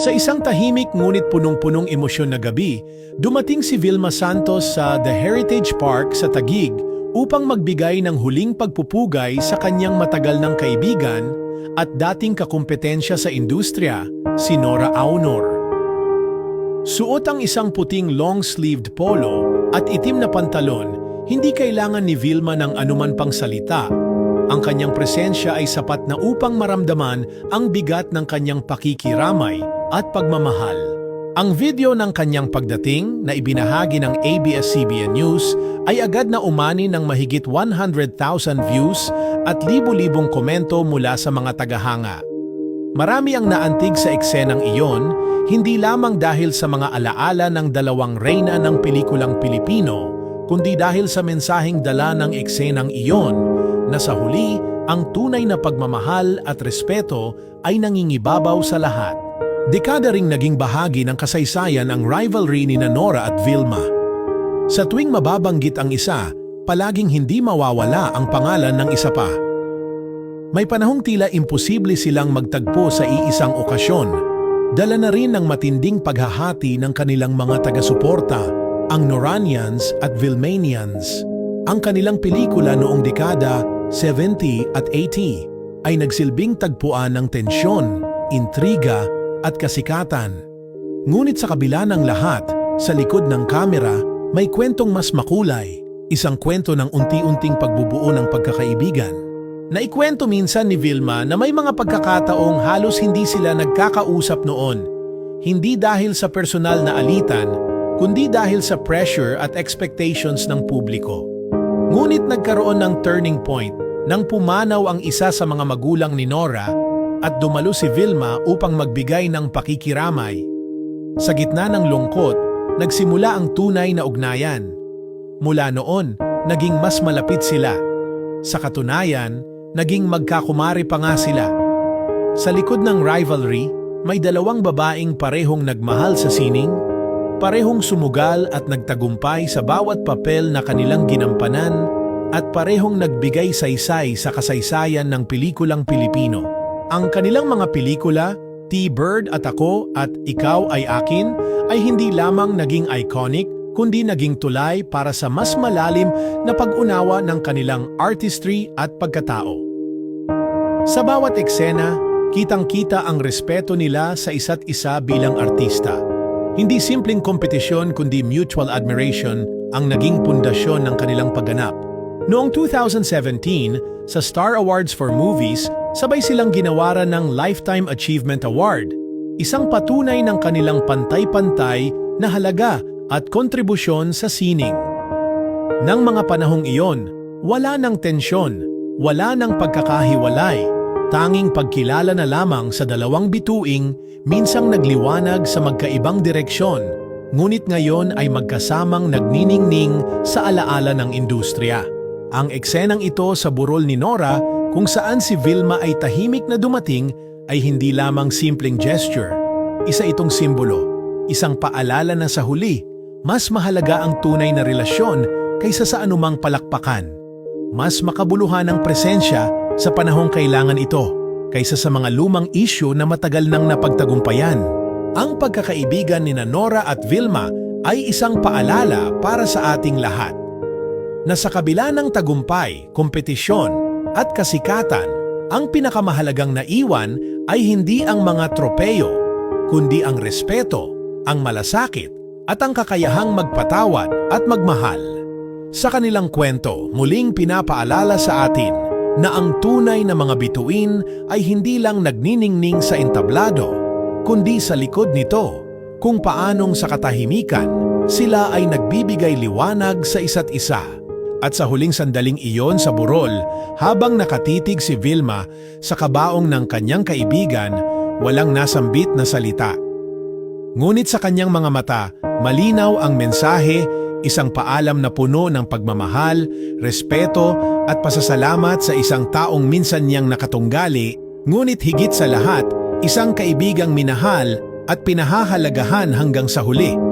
Sa isang tahimik ngunit punong-punong emosyon na gabi, dumating si Vilma Santos sa The Heritage Park sa Taguig upang magbigay ng huling pagpupugay sa kanyang matagal ng kaibigan at dating kakumpetensya sa industriya, si Nora Aunor. Suot ang isang puting long-sleeved polo at itim na pantalon, hindi kailangan ni Vilma ng anuman pang salita. Ang kanyang presensya ay sapat na upang maramdaman ang bigat ng kanyang pakikiramay at pagmamahal. Ang video ng kanyang pagdating na ibinahagi ng ABS-CBN News ay agad na umani ng mahigit 100,000 views at libu-libong komento mula sa mga tagahanga. Marami ang naantig sa eksenang iyon, hindi lamang dahil sa mga alaala ng dalawang reyna ng pelikulang Pilipino, kundi dahil sa mensaheng dala ng eksenang iyon na sa huli, ang tunay na pagmamahal at respeto ay nangingibabaw sa lahat. Dekada ring naging bahagi ng kasaysayan ang rivalry ni Nora at Vilma. Sa tuwing mababanggit ang isa, palaging hindi mawawala ang pangalan ng isa pa. May panahong tila imposible silang magtagpo sa iisang okasyon. Dala na rin ng matinding paghahati ng kanilang mga taga-suporta, ang Noranians at Vilmanians. Ang kanilang pelikula noong dekada 70 at 80 ay nagsilbing tagpuan ng tensyon, intriga at kasikatan. Ngunit sa kabila ng lahat, sa likod ng kamera, may kwentong mas makulay, isang kwento ng unti-unting pagbubuo ng pagkakaibigan. Naikwento minsan ni Vilma na may mga pagkakataong halos hindi sila nagkakausap noon. Hindi dahil sa personal na alitan, kundi dahil sa pressure at expectations ng publiko. Ngunit nagkaroon ng turning point nang pumanaw ang isa sa mga magulang ni Nora at dumalo si Vilma upang magbigay ng pakikiramay. Sa gitna ng lungkot, nagsimula ang tunay na ugnayan. Mula noon, naging mas malapit sila. Sa katunayan, naging magkakumari pa nga sila. Sa likod ng rivalry, may dalawang babaeng parehong nagmahal sa sining, parehong sumugal at nagtagumpay sa bawat papel na kanilang ginampanan at parehong nagbigay saysay sa kasaysayan ng pelikulang Pilipino. Ang kanilang mga pelikula, T-Bird at Ako at Ikaw ay Akin, ay hindi lamang naging iconic, kundi naging tulay para sa mas malalim na pag-unawa ng kanilang artistry at pagkatao. Sa bawat eksena, kitang-kita ang respeto nila sa isa't isa bilang artista. Hindi simpleng kompetisyon kundi mutual admiration ang naging pundasyon ng kanilang pagganap. Noong 2017, sa Star Awards for Movies, sabay silang ginawaran ng Lifetime Achievement Award, isang patunay ng kanilang pantay-pantay na halaga at kontribusyon sa sining. Nang mga panahong iyon, wala ng tensyon, wala ng pagkakahiwalay, tanging pagkilala na lamang sa dalawang bituing minsang nagliwanag sa magkaibang direksyon, ngunit ngayon ay magkasamang nagniningning sa alaala ng industriya. Ang eksenang ito sa burol ni Nora kung saan si Vilma ay tahimik na dumating ay hindi lamang simpleng gesture. Isa itong simbolo, isang paalala na sa huli, mas mahalaga ang tunay na relasyon kaysa sa anumang palakpakan. Mas makabuluhan ang presensya sa panahong kailangan ito kaysa sa mga lumang isyu na matagal nang napagtagumpayan. Ang pagkakaibigan ni Nora at Vilma ay isang paalala para sa ating lahat na sa kabila ng tagumpay, kompetisyon at kasikatan, ang pinakamahalagang naiwan ay hindi ang mga tropeyo, kundi ang respeto, ang malasakit at ang kakayahang magpatawad at magmahal. Sa kanilang kwento, muling pinapaalala sa atin na ang tunay na mga bituin ay hindi lang nagniningning sa entablado, kundi sa likod nito, kung paanong sa katahimikan, sila ay nagbibigay liwanag sa isa't isa. At sa huling sandaling iyon sa burol, habang nakatitig si Vilma sa kabaong ng kanyang kaibigan, walang nasambit na salita. Ngunit sa kanyang mga mata, malinaw ang mensahe, isang paalam na puno ng pagmamahal, respeto at pasasalamat sa isang taong minsan niyang nakatunggali, ngunit higit sa lahat, isang kaibigang minahal at pinahahalagahan hanggang sa huli.